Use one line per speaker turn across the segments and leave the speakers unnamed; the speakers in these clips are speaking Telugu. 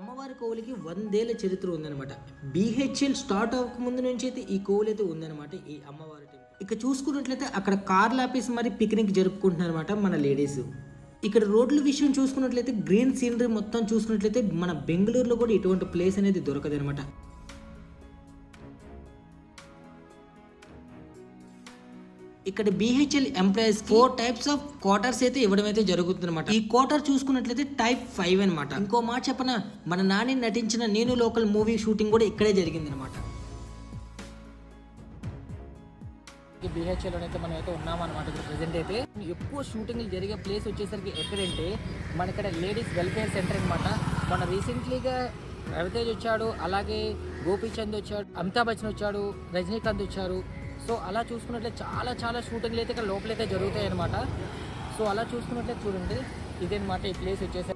అమ్మవారి కోవిలికి వందేళ్ళ చరిత్ర ఉందన్నమాట. బీహెచ్ఎల్ స్టార్ట్ అవ్వక ముందు నుంచి అయితే ఈ కోవిల్ అయితే ఉందన్నమాట ఈ అమ్మవారి టెంపుల్ ఇక చూసుకున్నట్లయితే అక్కడ కార్లు ఆపేసి మరి పిక్నిక్ జరుపుకుంటున్నారన్నమాట మన లేడీస్ ఇక్కడ రోడ్ల విషయం చూసుకున్నట్లయితే గ్రీన్ సీనరీ మొత్తం చూసుకున్నట్లయితే మన బెంగళూరులో కూడా ఇటువంటి ప్లేస్ అనేది దొరకదు ఇక్కడ BHEL employees four types of quarters అయితే ఇవ్వడం అయితే జరుగుతుంది అనమాట ఈ క్వార్టర్ చూసుకున్నట్లయితే టైప్ ఫైవ్ అనమాట ఇంకో మాట చెప్పన? మన నాని నటించిన నేను లోకల్ మూవీ షూటింగ్ కూడా ఇక్కడే జరిగింది అనమాట
బీహెచ్ఎల్ అయితే మనం అయితే ఉన్నామన్నమాట ఇప్పుడు ప్రెసెంట్ అయితే. ఎక్కువ షూటింగ్లు జరిగే ప్లేస్ వచ్చేసరికి ఎక్కడంటే మన ఇక్కడ లేడీస్ వెల్ఫేర్ సెంటర్ అనమాట మన రీసెంట్లీగా రవితేజ్ వచ్చాడు అలాగే గోపీచంద్ వచ్చాడు అమితాబ్ బచ్చన్ వచ్చాడు రజనీకాంత్ వచ్చారు. సో అలా చూసుకున్నట్లయితే చాలా చాలా షూటింగ్లు అయితే ఇక్కడ లోపలైతే జరుగుతాయి అనమాట సో అలా చూసుకున్నట్లయితే చూడండి. ఇదేనమాట ఈ ప్లేస్ వచ్చేసి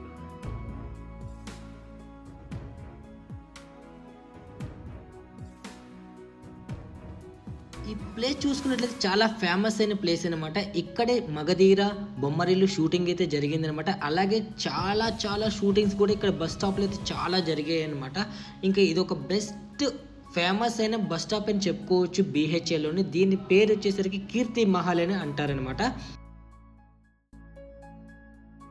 ఈ ప్లేస్ చూసుకున్నట్లయితే చాలా ఫేమస్ అయిన ప్లేస్ అనమాట ఇక్కడే మగధీర బొమ్మరిల్లు షూటింగ్ అయితే జరిగింది అనమాట అలాగే చాలా చాలా షూటింగ్స్ కూడా ఇక్కడ బస్ స్టాప్లో అయితే చాలా జరిగాయి అనమాట ఇంకా ఇది ఒక బెస్ట్ ఫేమస్ అయిన బస్ స్టాప్ అని చెప్పుకోవచ్చు బీహెచ్ఏలోని దీని పేరు వచ్చేసరికి కీర్తి మహల్ అని అంటారనమాట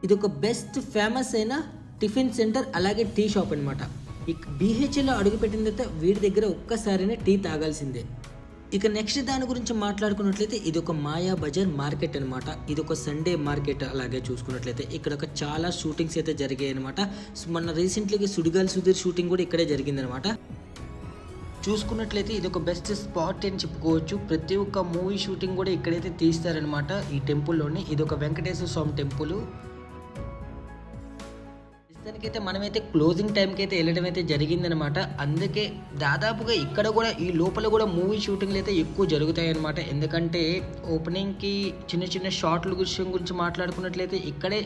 ఇది ఒక బెస్ట్ ఫేమస్ అయిన టిఫిన్ సెంటర్ అలాగే టీ షాప్ అనమాట ఇక బీహెచ్ఏలో అడుగుపెట్టిన తర్వాత వీడి దగ్గర ఒక్కసారినే టీ తాగాల్సిందే. ఇక నెక్స్ట్ దాని గురించి మాట్లాడుకున్నట్లయితే ఇది ఒక మాయా బజార్ మార్కెట్ అనమాట ఇది ఒక సండే మార్కెట్ అలాగే చూసుకున్నట్లయితే. ఇక్కడ ఒక చాలా షూటింగ్స్ అయితే జరిగాయి అనమాట మొన్న రీసెంట్లీగా సుడిగాల్ సుధీర్ షూటింగ్ కూడా ఇక్కడే జరిగిందనమాట చూసుకున్నట్లయితే ఇది ఒక బెస్ట్ స్పాట్ అని చెప్పుకోవచ్చు. ప్రతి ఒక్క మూవీ షూటింగ్ కూడా ఇక్కడైతే తీస్తారనమాట ఈ టెంపుల్లోనే. ఇది ఒక వెంకటేశ్వర స్వామి టెంపుల్. ప్రస్తుతానికైతే మనమైతే క్లోజింగ్ టైంకి అయితే వెళ్ళడం అయితే జరిగిందనమాట అందుకే దాదాపుగా ఇక్కడ కూడా ఈ లోపల కూడా మూవీ షూటింగ్లు అయితే ఎక్కువ జరుగుతాయి అనమాట ఎందుకంటే ఓపెనింగ్కి చిన్న చిన్న షార్ట్ల విషయం గురించి మాట్లాడుకున్నట్లయితే ఇక్కడే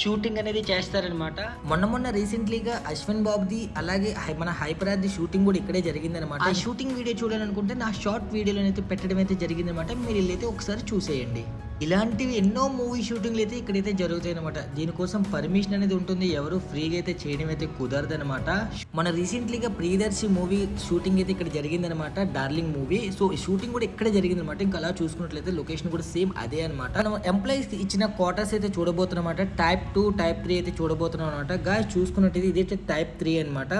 షూటింగ్ అనేది చేస్తారనమాట మొన్న మొన్న రీసెంట్లీగా అశ్విన్ బాబుది అలాగే మన హైపరాద్ది షూటింగ్ కూడా ఇక్కడే జరిగిందనమాట ఆ షూటింగ్ వీడియో చూడాలనుకుంటే నా షార్ట్ వీడియోలో అయితే పెట్టడం అయితే జరిగిందనమాట మీరు వెళ్ళైతే ఒకసారి చూసేయండి. ఇలాంటివి ఎన్నో మూవీ షూటింగ్లు అయితే ఇక్కడైతే జరుగుతాయి అనమాట దీనికోసం పర్మిషన్ అనేది ఉంటుంది. ఎవరు ఫ్రీగా అయితే చేయడం అయితే కుదరదు అనమాట మన రీసెంట్లీగా ప్రియదర్శి మూవీ షూటింగ్ అయితే ఇక్కడ జరిగిందనమాట డార్లింగ్ మూవీ. సో షూటింగ్ కూడా ఇక్కడ జరిగిందనమాట ఇంకా అలా చూసుకున్నట్లయితే లొకేషన్ కూడా సేమ్ అదే అనమాట మనం ఎంప్లాయీస్ ఇచ్చిన క్వార్టర్స్ అయితే చూడబోతున్నమాట టైప్ టూ టైప్ త్రీ అయితే చూడబోతున్నాం అనమాట గాయస్ చూసుకున్నట్టయితే ఇదైతే టైప్ త్రీ అనమాట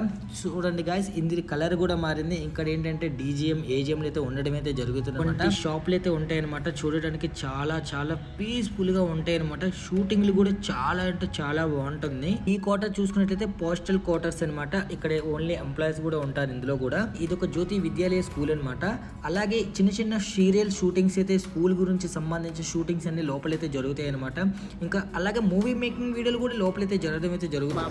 చూడండి గాయస్ ఇంది కలర్ కూడా మారింది. ఇక్కడ ఏంటంటే డీజీఎం ఏజిఎం అయితే ఉండడం అయితే జరుగుతుంది షాప్లు అయితే ఉంటాయన్నమాట. చూడడానికి చాలా చాలా పీస్ఫుల్గా ఉంటాయి అనమాట షూటింగ్లు కూడా చాలా అంటే చాలా బాగుంటుంది. ఈ క్వార్టర్ చూసుకున్నట్లయితే పోస్టల్ క్వార్టర్స్ అన్నమాట. ఇక్కడ ఓన్లీ ఎంప్లాయీస్ కూడా ఉంటారు ఇందులో కూడా. ఇది ఒక జ్యోతి విద్యాలయ స్కూల్ అన్నమాట. అలాగే చిన్న చిన్న సీరియల్ షూటింగ్స్ అయితే స్కూల్ గురించి సంబంధించిన షూటింగ్స్ అన్ని లోపలైతే జరుగుతాయి అనమాట ఇంకా అలాగే మూవీ మేకింగ్ వీడియోలు కూడా లోపలైతే జరగడం అయితే జరుగుతుంది.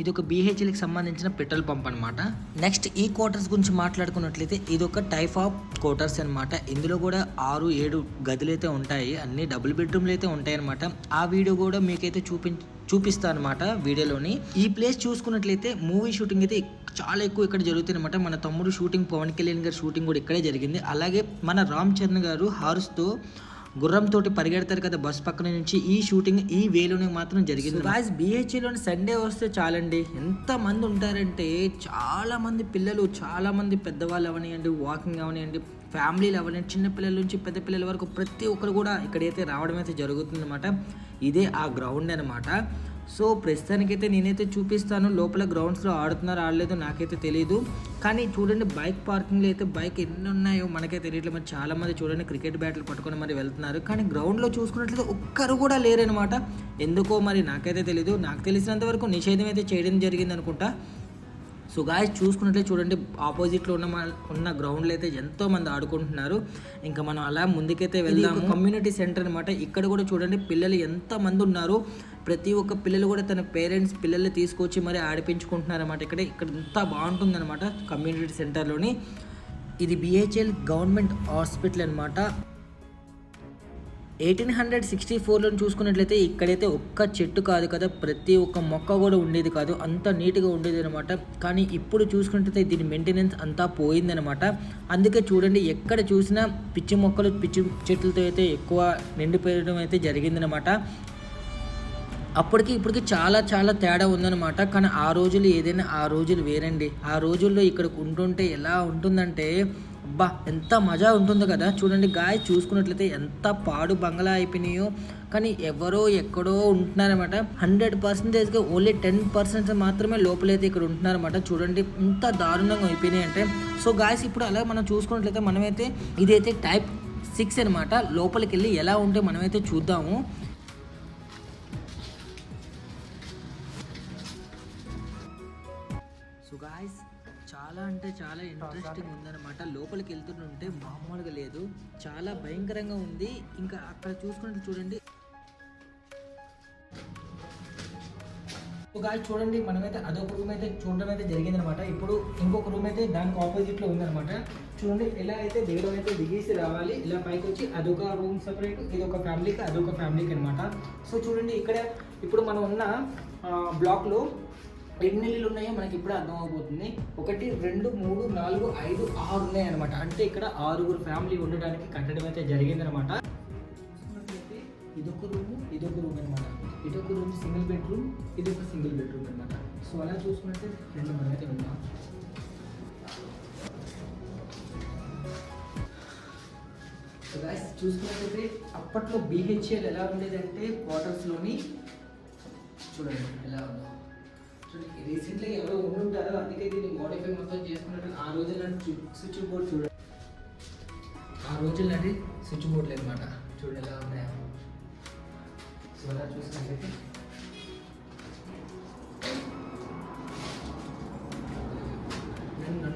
ఇది ఒక బీహెచ్ఎల్కి సంబంధించిన పెట్రోల్ పంప్ అనమాట నెక్స్ట్ ఈ క్వార్టర్స్ గురించి మాట్లాడుకున్నట్లయితే ఇది ఒక టైప్ ఆఫ్ క్వార్టర్స్ అన్నమాట. ఇందులో కూడా ఆరు ఏడు గదులు అయితే ఉంటాయి. అన్ని డబుల్ బెడ్రూమ్లు అయితే ఉంటాయి అనమాట ఆ వీడియో కూడా మీకైతే చూపి చూపిస్తా అనమాట వీడియోలోని. ఈ ప్లేస్ చూసుకున్నట్లయితే మూవీ షూటింగ్ అయితే చాలా ఎక్కువ ఇక్కడ జరుగుతుంది అనమాట మన తమ్ముడు షూటింగ్ పవన్ కళ్యాణ్ గారి షూటింగ్ కూడా ఇక్కడే జరిగింది. అలాగే మన రామ్ చరణ్ గారు హార్స్తో గుర్రంతో పరిగెడతారు కదా బస్ పక్కన నుంచి. ఈ షూటింగ్ ఈ వేలోనే మాత్రం జరిగింది గాయస్ బిహెచ్లోని సండే వస్తే చాలండి. ఎంత మంది ఉంటారంటే చాలా మంది పిల్లలు చాలా మంది పెద్దవాళ్ళు అవనివ్వండి వాకింగ్ అవనివ్వండి ఫ్యామిలీలు అవనియండి చిన్నపిల్లల నుంచి పెద్ద పిల్లల వరకు ప్రతి ఒక్కరు కూడా ఇక్కడైతే రావడం అయితే జరుగుతుంది అనమాట ఇదే ఆ గ్రౌండ్ అనమాట సో ప్రస్తుతానికైతే నేనైతే చూపిస్తాను. లోపల గ్రౌండ్స్లో ఆడుతున్నారు ఆడలేదు నాకైతే తెలియదు కానీ చూడండి బైక్ పార్కింగ్లో అయితే బైక్ ఎన్ని ఉన్నాయో మనకైతే తెలియట్లేదు మరి చాలా మంది చూడండి క్రికెట్ బ్యాట్లు పట్టుకొని మరి వెళ్తున్నారు. కానీ గ్రౌండ్లో చూసుకున్నట్లయితే ఒక్కరు కూడా లేరనమాట ఎందుకో మరి నాకైతే తెలియదు నాకు తెలిసినంత వరకు నిషేధం అయితే చేయడం జరిగింది అనుకుంటా సో గాయస్ చూసుకున్నట్లయితే చూడండి ఆపోజిట్లో ఉన్న ఉన్న గ్రౌండ్లో అయితే ఎంతో మంది ఆడుకుంటున్నారు. ఇంకా మనం అలా ముందుకైతే వెళ్దాము. కమ్యూనిటీ సెంటర్ అనమాట ఇక్కడ కూడా చూడండి పిల్లలు ఎంత మంది ఉన్నారు. ప్రతి ఒక్క పిల్లలు కూడా తన పేరెంట్స్ పిల్లల్ని తీసుకొచ్చి మరి ఆడిపించుకుంటున్నారు అనమాట ఇక్కడ ఇక్కడ ఎంత బాగుంటుంది అనమాట కమ్యూనిటీ సెంటర్లోని ఇది బిహెచ్ఎల్ గవర్నమెంట్ హాస్పిటల్ అనమాట ఎయిటీన్ హండ్రెడ్ సిక్స్టీ ఫోర్లో చూసుకున్నట్లయితే ఇక్కడైతే ఒక్క చెట్టు కాదు కదా ప్రతి ఒక్క మొక్క కూడా ఉండేది కాదు. అంత నీట్గా ఉండేది అనమాట కానీ ఇప్పుడు చూసుకున్నట్లయితే దీని మెయింటెనెన్స్ అంతా పోయిందనమాట అందుకే చూడండి ఎక్కడ చూసినా పిచ్చి మొక్కలు పిచ్చి చెట్లతో అయితే ఎక్కువ నిండిపోయడం అయితే జరిగిందనమాట అప్పటికి ఇప్పటికి చాలా చాలా తేడా ఉందన్నమాట. కానీ ఆ రోజులు ఏదైనా ఆ రోజులు వేరండి. ఆ రోజుల్లో ఇక్కడ ఉంటుంటే ఎలా ఉంటుందంటే అబ్బా ఎంత మజా ఉంటుందో కదా. చూడండి గాయ చూసుకున్నట్లయితే ఎంత పాడు బంగ్లా అయిపోయినాయో. కానీ ఎవరో ఎక్కడో ఉంటున్నారన్నమాట. హండ్రెడ్ పర్సెంటేజ్గా ఓన్లీ టెన్ పర్సెంట్ మాత్రమే లోపలైతే ఇక్కడ ఉంటున్నారన్నమాట. చూడండి ఇంత దారుణంగా అయిపోయినాయి అంటే. సో గాయస్ ఇప్పుడు అలా మనం చూసుకున్నట్లయితే మనమైతే ఇదైతే టైప్ సిక్స్ అనమాట లోపలికి వెళ్ళి ఎలా ఉంటే మనమైతే చూద్దాము. చాలా అంటే చాలా ఇంట్రెస్టింగ్ ఉందన్నమాట. లోపలికి వెళ్తుంటే మామూలుగా లేదు. చాలా భయంకరంగా ఉంది. ఇంకా అక్కడ చూసుకుంటే చూడండి. సో చూడండి మనమైతే అదొక రూమ్ అయితే చూడడం అయితే జరిగిందనమాట ఇప్పుడు ఇంకొక రూమ్ అయితే దానికి ఆపోజిట్లో ఉందన్నమాట. చూడండి ఎలా అయితే దిగడం అయితే దిగేసి రావాలి ఇలా పైకి వచ్చి అదొక రూమ్ సపరేట్ ఇది ఒక ఫ్యామిలీకి అదొక ఫ్యామిలీకి అనమాట సో చూడండి ఇక్కడ ఇప్పుడు మనం ఉన్న బ్లాక్లో ఎన్ని ఇల్లులు ఉన్నాయో మనకి ఇప్పుడు అర్థం ఒకటి రెండు మూడు నాలుగు ఐదు ఆరు ఉన్నాయి అనమాట అంటే ఇక్కడ ఆరుగురు ఫ్యామిలీ ఉండడానికి కట్టడం అయితే జరిగిందనమాట చూసుకున్నట్లయితే ఇదొక రూమ్ ఇదొక రూమ్ అనమాట ఇదొక రూమ్ సింగిల్ బెడ్రూమ్ ఇదొక సింగిల్ బెడ్రూమ్ అనమాట సో అలా చూసుకున్నట్టే రెండు మనం అయితే ఉన్నాం సో చూసుకున్నట్లయితే అప్పట్లో బీహెచ్ఎల్ ఎలా ఉండేదంటే క్వార్టర్స్లోని చూడండి ఎలా ఉందో. రీసెంట్లీ రీసెంట్గా ఎవరో ఉండుంటారో అందుకే దీన్ని మోడిఫై మొత్తం చేసుకున్నట్టు ఆ రోజుల్లో స్విచ్ బోర్డ్ చూడండి. ఆ రోజు లాంటి స్విచ్ బోర్డులు అనమాట చూడండి ఎలా సో అలా చూసినట్లయితే. నేను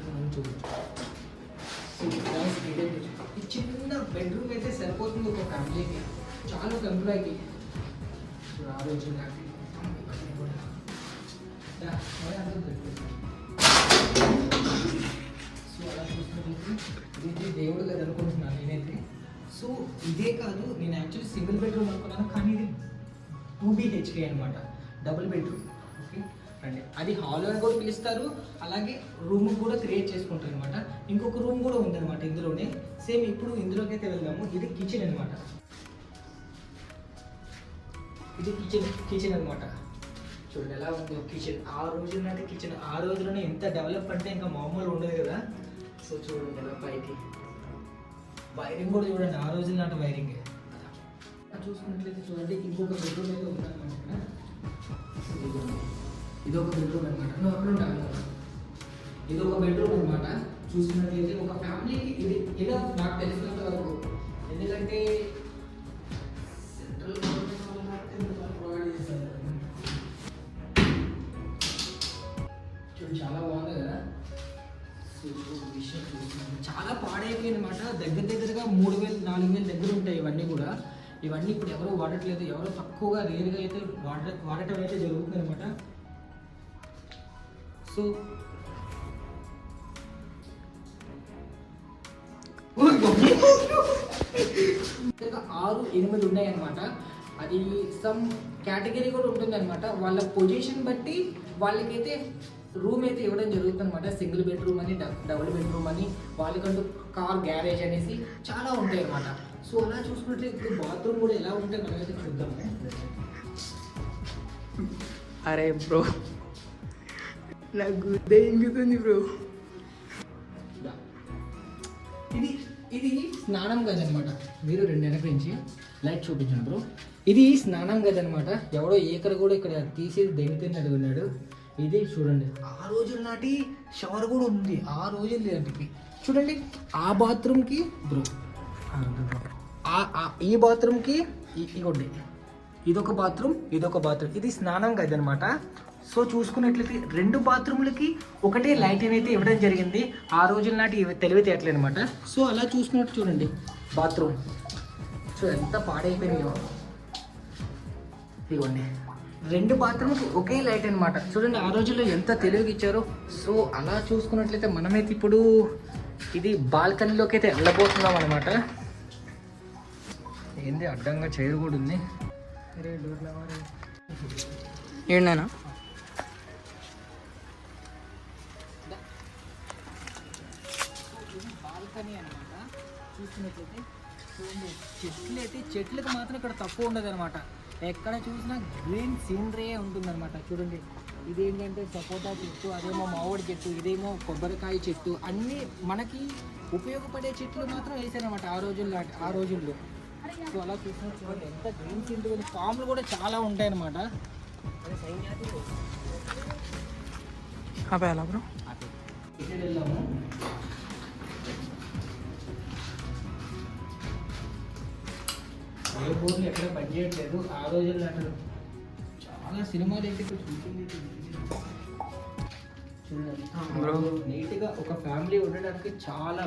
ఈ చిన్న బెడ్రూమ్ అయితే సరిపోతుంది ఒక ఫ్యామిలీకి చాలా ఒక ఎంప్లాయీకి ఆ రోజు నాకు ఇది దేవుడు కదా అనుకుంటున్నాను నేనైతే. సో ఇదే కాదు నేను యాక్చువల్లీ సింగిల్ బెడ్రూమ్ అనుకున్నాను కానీ ఇది టూ బీహెచ్కే అనమాట డబుల్ బెడ్రూమ్ ఓకే అండి అది హాల్ అని కూడా పిలుస్తారు అలాగే రూమ్ కూడా క్రియేట్ చేసుకుంటారు అనమాట ఇంకొక రూమ్ కూడా ఉందన్నమాట ఇందులోనే. సేమ్ ఇప్పుడు ఇందులోకి అయితే వెళ్దాము. ఇది కిచెన్ అనమాట ఇది కిచెన్ కిచెన్ అనమాట చూడండి ఎలా ఉందో కిచెన్ ఆ రోజున అంటే కిచెన్ ఆ రోజులోనే ఎంత డెవలప్ అంటే ఇంకా మామూలు ఉండదు కదా. సో చూడండి ఎలా పైకి. వైరింగ్ కూడా చూడండి ఆ రోజు నాటి వైరింగ్. చూసుకున్నట్లయితే చూడండి ఇంకొక బెడ్రూమ్ అయితే ఉందన్నమాట. ఇదిగోండి. ఇది ఒక బెడ్రూమ్ అనమాట నువ్వు అక్కడ ఉంటాను ఇది ఒక బెడ్రూమ్ అనమాట చూసినట్లయితే ఒక ఫ్యామిలీకి ఇది ఇలా నాకు తెలిసినంత వరకు. ఎందుకంటే చాలా పాడైపోయింది అనమాట దగ్గర దగ్గరగా మూడు వేలు నాలుగు వేలు దగ్గర ఉంటాయి ఇవన్నీ కూడా. ఇవన్నీ ఇప్పుడు ఎవరు వాడట్లేదు. ఎవరో తక్కువగా రేరుగా అయితే వాడ వాడటం అయితే జరుగుతుంది అనమాట సో ఆరు ఎనిమిది ఉన్నాయి అనమాట అది సమ్ కేటగిరీ కూడా ఉంటుంది అనమాట వాళ్ళ పొజిషన్ బట్టి వాళ్ళకైతే రూమ్ అయితే ఇవ్వడం జరుగుతుంది అనమాట సింగిల్ బెడ్రూమ్ అని డబుల్ బెడ్రూమ్ అని వాళ్ళకంటూ కార్ గ్యారేజ్ అనేసి చాలా ఉంటాయి అనమాట సో అలా చూసుకుంటే ఇప్పుడు బాత్రూమ్ కూడా ఎలా ఉంటే మనం అయితే చూద్దాము
అరే బ్రో నాకు దెంగుతుంది బ్రో.
దా. ఇది ఇది స్నానం గది అనమాట మీరు రెండు వెనక నుంచి లైట్ చూపించండి బ్రో. ఇది స్నానం గది అనమాట ఎవడో ఏకర్ కూడా ఇక్కడ తీసేది దెంగుతున్నట్టు ఉన్నాడు ఇది చూడండి. ఆ రోజుల నాటి షవర్ కూడా ఉంది. ఆ రోజులు నాటికి చూడండి ఆ బాత్రూమ్కి బ్రో ఈ బాత్రూమ్కి ఇగోండి. ఇదొక బాత్రూమ్ ఇదొక బాత్రూమ్ ఇది స్నానం గది అనమాట సో చూసుకున్నట్లయితే రెండు బాత్రూమ్లకి ఒకటే లైట్ అనేది ఇవ్వడం జరిగింది. ఆ రోజుల నాటి తెలివితేటలు అనమాట సో అలా చూసుకున్నట్టు చూడండి బాత్రూమ్ సో ఎంత పాడైపోయినాయో ఇవ్వండి రెండు బాత్రూమ్కి ఒకే లైట్ అనమాట చూడండి ఆ రోజుల్లో ఎంత తెలివిగా ఇచ్చారో. సో అలా చూసుకున్నట్లయితే మనమైతే ఇప్పుడు ఇది బాల్కనీలోకి అయితే వెళ్ళబోతున్నాం అనమాట ఏంది అడ్డంగా చైర్ కూడా ఉంది.
ఏంటైనా
బాల్కనీ అనమాట చూసుకున్నట్లయితే చెట్లు అయితే చెట్లకు మాత్రం ఇక్కడ తక్కువ ఉండదు అనమాట ఎక్కడ చూసినా గ్రీన్ సీనరీ ఉంటుందన్నమాట. చూడండి ఇదేంటంటే సపోటా చెట్టు అదేమో మామిడి చెట్టు ఇదేమో కొబ్బరికాయ చెట్టు అన్నీ మనకి ఉపయోగపడే చెట్లు మాత్రం వేసారనమాట ఆ రోజుల్లో ఆ రోజుల్లో. సో అలా చూసినా చూడండి ఎంత గ్రీన్ సీనరీ పాములు కూడా చాలా ఉంటాయన్నమాట.
ఆపేయాలా బ్రో
వెళ్ళాము. ఏ బోర్లు ఎక్కడ పనిచేయట్లేదు. ఆ రోజుల్లో అసలు చాలా సినిమాలు అయితే ఉంది. చూడండి. నీట్గా ఒక ఫ్యామిలీ ఉండడానికి చాలా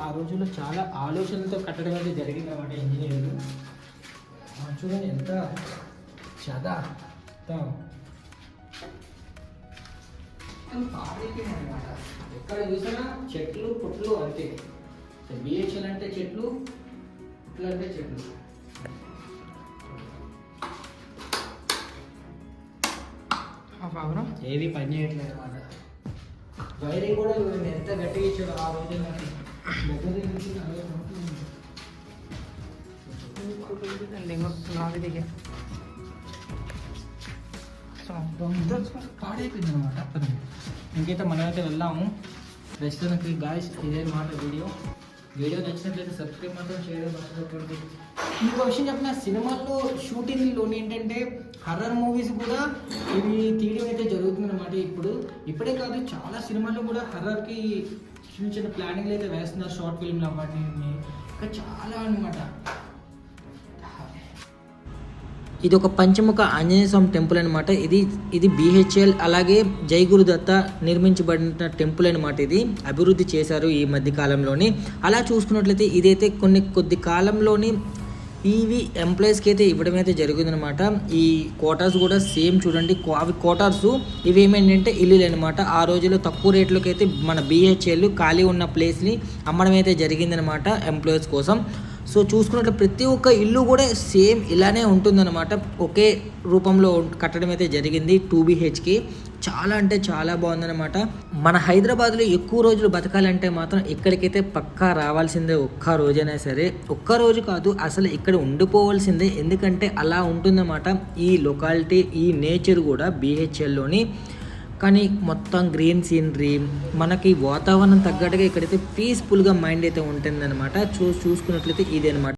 ఆ రోజుల్లో చాలా ఆలోచనలతో కట్టడం అయితే జరిగింది అన్నమాట ఇంజనీర్లు ఆ, చూడండి ఎంత చదా అనమాట ఎక్కడ చూసినా చెట్లు పుట్లు అంతే. బిహెచ్ఎల్ అంటే చెట్లు పుట్లు అంటే చెట్లు.
ఆపా బ్రో
ఏవి పని చేయట్లేదు అనమాట. వైరింగ్ కూడా చూడండి ఎంత గట్టిగా ఇచ్చాడు ఆ రోజు దగ్గర పాడైపోయింది అనమాట ఇంకైతే మనమైతే వెళ్దాము. రెస్టారెంట్కి గాయస్ ఇదే మాట వీడియో. వీడియో నచ్చినట్లయితే సబ్స్క్రైబ్ మాత్రం చేయడం మర్చిపోకండి. ఇంకో విషయం చెప్పిన సినిమాల్లో షూటింగ్లో ఏంటంటే హర్రర్ మూవీస్ కూడా ఇవి తీయడం అయితే జరుగుతుందన్నమాట. ఇప్పుడు ఇప్పుడే కాదు చాలా సినిమాల్లో కూడా హర్రర్కి చిన్న చిన్న ప్లానింగ్లు అయితే వేస్తున్నారు షార్ట్ ఫిల్మ్లు అవ్వండి ఇంకా చాలా అనమాట
ఇది ఒక పంచముఖ ఆంజనేయ స్వామి టెంపుల్ అనమాట ఇది ఇది బిహెచ్ఎల్ అలాగే జై గురుదత్త నిర్మించబడిన టెంపుల్ అనమాట ఇది. అభివృద్ధి చేశారు ఈ మధ్య కాలంలోని. అలా చూసుకున్నట్లయితే ఇదైతే కొన్ని కొద్ది కాలంలోని ఇవి ఎంప్లాయీస్కి అయితే ఇవ్వడం అయితే జరిగిందనమాట ఈ కోటార్స్ కూడా సేమ్ చూడండి. అవి కోటార్స్ ఇవి ఏమేంటంటే ఇల్లులు అనమాట ఆ రోజుల్లో తక్కువ రేట్లకి అయితే మన బిహెచ్ఎల్ ఖాళీ ఉన్న ప్లేస్ని అమ్మడం అయితే జరిగిందనమాట ఎంప్లాయీస్ కోసం. సో చూసుకున్నట్లు ప్రతి ఒక్క ఇల్లు కూడా సేమ్ ఇలానే ఉంటుందన్నమాట. ఒకే రూపంలో కట్టడం అయితే జరిగింది టూ బీహెచ్కి చాలా అంటే చాలా బాగుందన్నమాట. మన హైదరాబాద్లో ఎక్కువ రోజులు బతకాలంటే మాత్రం ఇక్కడికైతే పక్కా రావాల్సిందే ఒక్క రోజైనా సరే ఒక్క రోజు కాదు అసలు ఇక్కడ ఉండిపోవాల్సిందే. ఎందుకంటే అలా ఉంటుందన్నమాట. ఈ లొకాలిటీ ఈ నేచర్ కూడా బీహెచ్ఎల్లోని కానీ మొత్తం గ్రీన్ సీనరీ మనకి వాతావరణం తగ్గట్టుగా ఇక్కడైతే పీస్ఫుల్గా మైండ్ అయితే ఉంటుందన్నమాట. చూ చూసుకున్నట్లయితే ఇది అనమాట